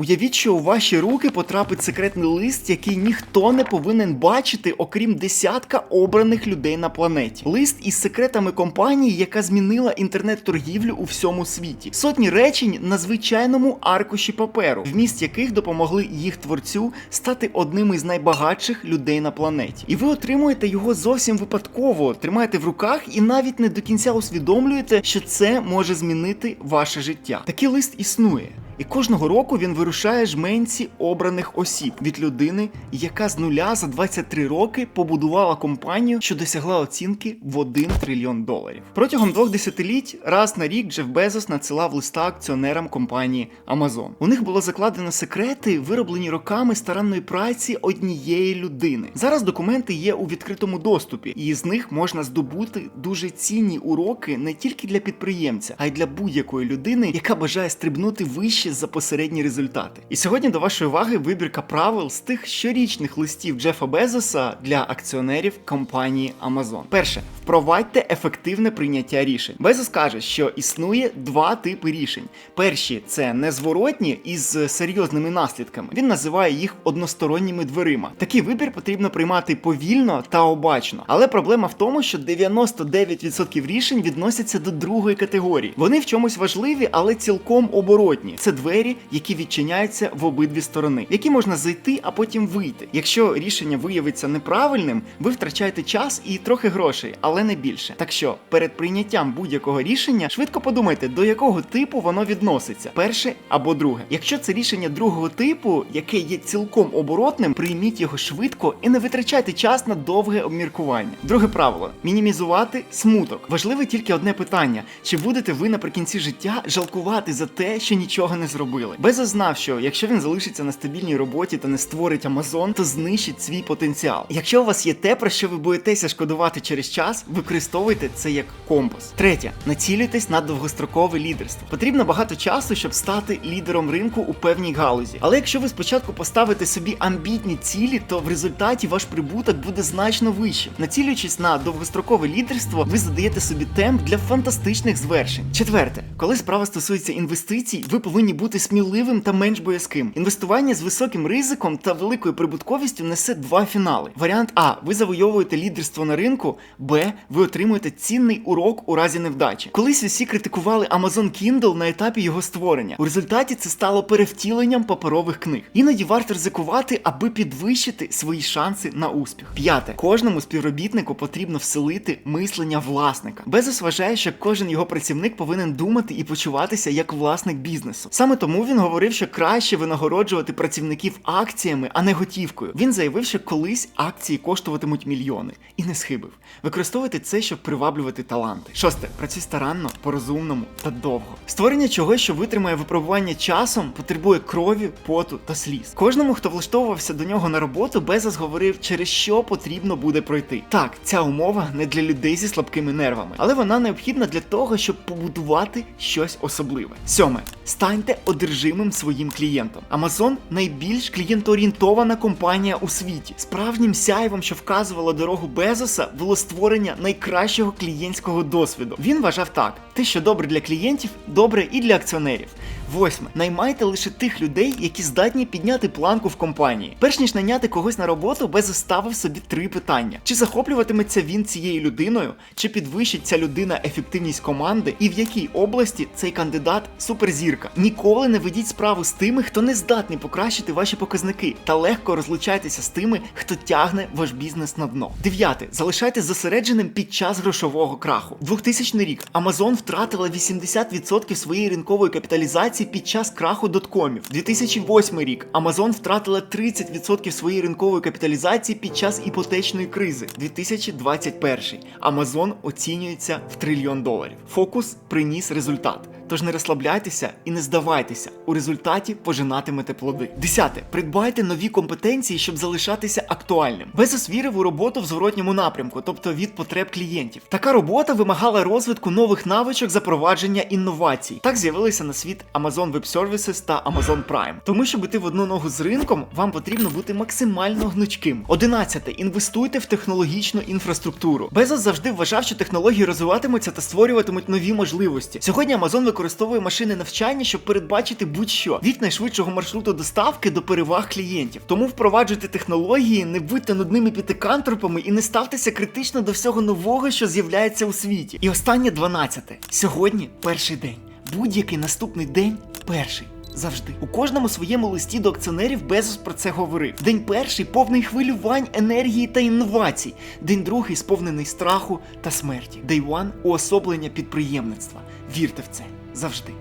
Уявіть, що у ваші руки потрапить секретний лист, який ніхто не повинен бачити, окрім десятка обраних людей на планеті. Лист із секретами компанії, яка змінила інтернет-торгівлю у всьому світі. Сотні речень на звичайному аркуші паперу, вміст яких допомогли їх творцю стати одним із найбагатших людей на планеті. І ви отримуєте його зовсім випадково, тримаєте в руках і навіть не до кінця усвідомлюєте, що це може змінити ваше життя. Такий лист існує. І кожного року він вирушає жменці обраних осіб від людини, яка з нуля за 23 роки побудувала компанію, що досягла оцінки в 1 трильйон доларів. Протягом двох десятиліть раз на рік Джеф Безос надсилав листа акціонерам компанії Amazon. У них було закладено секрети, вироблені роками старанної праці однієї людини. Зараз документи є у відкритому доступі, і з них можна здобути дуже цінні уроки не тільки для підприємця, а й для будь-якої людини, яка бажає стрибнути вище за посередні результати. І сьогодні до вашої уваги вибірка правил з тих щорічних листів Джефа Безоса для акціонерів компанії Amazon. Перше, впровадьте ефективне прийняття рішень. Безос каже, що існує два типи рішень. Перші це незворотні із серйозними наслідками. Він називає їх односторонніми дверима. Такий вибір потрібно приймати повільно та обачно. Але проблема в тому, що 99% рішень відносяться до другої категорії. Вони в чомусь важливі, але цілком оборотні. Це двері, які відчиняються в обидві сторони, які можна зайти, а потім вийти. Якщо рішення виявиться неправильним, ви втрачаєте час і трохи грошей, але не більше. Так що перед прийняттям будь-якого рішення швидко подумайте, до якого типу воно відноситься: перше або друге. Якщо це рішення другого типу, яке є цілком оборотним, прийміть його швидко і не витрачайте час на довге обміркування. Друге правило мінімізувати смуток. Важливе тільки одне питання: чи будете ви наприкінці життя жалкувати за те, що нічого не зробили? Безос знав, що якщо він залишиться на стабільній роботі та не створить Амазон, то знищить свій потенціал. Якщо у вас є те, про що ви боїтеся шкодувати через час, використовуйте це як компас. Третє, націлюйтесь на довгострокове лідерство. Потрібно багато часу, щоб стати лідером ринку у певній галузі. Але якщо ви спочатку поставите собі амбітні цілі, то в результаті ваш прибуток буде значно вищим. Націлюючись на довгострокове лідерство, ви задаєте собі темп для фантастичних звершень. Четверте, коли справа стосується інвестицій, ви повинні бути сміливим та менш боязким. Інвестування з високим ризиком та великою прибутковістю несе два фінали. Варіант А. Ви завойовуєте лідерство на ринку, Б. Ви отримуєте цінний урок у разі невдачі. Колись усі критикували Amazon Kindle на етапі його створення. У результаті це стало перевтіленням паперових книг. Іноді варто ризикувати, аби підвищити свої шанси на успіх. П'яте. Кожному співробітнику потрібно вселити мислення власника. Безос вважає, що кожен його працівник повинен думати і почуватися як власник бізнесу. Саме тому він говорив, що краще винагороджувати працівників акціями, а не готівкою. Він заявив, що колись акції коштуватимуть мільйони, і не схибив. Використовуйте це, щоб приваблювати таланти. Шосте, працюй старанно, по-розумному та довго. Створення чогось, що витримає випробування часом, потребує крові, поту та сліз. Кожному, хто влаштовувався до нього на роботу, Безос говорив, через що потрібно буде пройти. Так, ця умова не для людей зі слабкими нервами, але вона необхідна для того, щоб побудувати щось особливе. Сьоме, станьте одержимим своїм клієнтом. Amazon найбільш клієнтоорієнтована компанія у світі. Справжнім сяйвом, що вказувало дорогу Безоса, було створення найкращого клієнтського досвіду. Він вважав так: те, що добре для клієнтів, добре і для акціонерів. Восьме. Наймайте лише тих людей, які здатні підняти планку в компанії. Перш ніж наняти когось на роботу, Безос ставив собі три питання: чи захоплюватиметься він цією людиною, чи підвищить ця людина ефективність команди, і в якій області цей кандидат суперзірка. Ніколи не ведіть справу з тими, хто не здатний покращити ваші показники, та легко розлучайтеся з тими, хто тягне ваш бізнес на дно. Дев'яте. Залишайтесь зосередженим під час грошового краху. 2000 рік Amazon втратила 80% своєї ринкової капіталізації під час краху доткомів. 2008 рік Amazon втратила 30% своєї ринкової капіталізації під час іпотечної кризи. 2021 Amazon оцінюється в трильйон доларів. Фокус приніс результат. Тож не розслабляйтеся і не здавайтеся. У результаті пожинатимете плоди. Десяте. Придбайте нові компетенції, щоб залишатися актуальним. Безос вірив у роботу в зворотньому напрямку, тобто від потреб клієнтів. Така робота вимагала розвитку нових навичок запровадження інновацій. Так з'явилися на світ Amazon Web Services та Amazon Prime. Тому, щоб іти в одну ногу з ринком, вам потрібно бути максимально гнучким. Одинадцяте. Інвестуйте в технологічну інфраструктуру. Безос завжди вважав, що технології розвиватимуться та створюватимуть нові можливості. Сьогодні Amazon використовує використовує машини навчання, щоб передбачити будь-що від найшвидшого маршруту доставки до переваг клієнтів. Тому впроваджуйте технології, не будьте нудними п'ятикантропами і не ставтеся критично до всього нового, що з'являється у світі. І останнє 12. Сьогодні перший день. Будь-який наступний день перший. Завжди у кожному своєму листі до акціонерів Безос про це говорив. День перший повний хвилювань, енергії та інновацій. День другий сповнений страху та смерті. Day one – уособлення підприємництва. Вірте в це завжди.